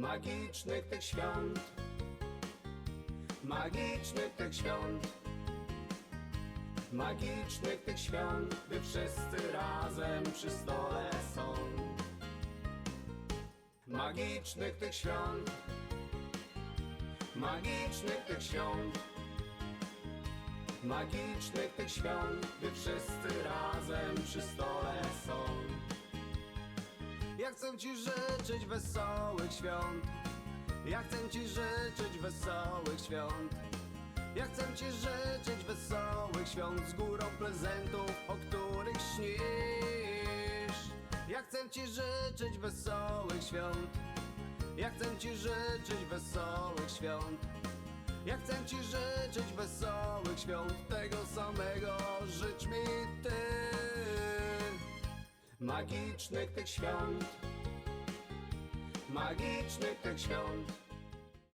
magicznych tych świąt, magicznych tych świąt, magicznych tych świąt, gdy wszyscy razem przy stole są. Magicznych tych świąt, magicznych tych świąt, magicznych tych świąt, gdy wszyscy razem przy stole są. Ja chcę Ci życzyć wesołych świąt. Ja chcę Ci życzyć wesołych świąt. Ja chcę Ci życzyć wesołych świąt z górą prezentów, o których śnisz. Ja chcę Ci życzyć wesołych świąt. Ja chcę Ci życzyć wesołych świąt. Ja chcę Ci życzyć wesołych świąt, tego samego życz mi Ty. Magicznych tych świąt, magicznych tych świąt,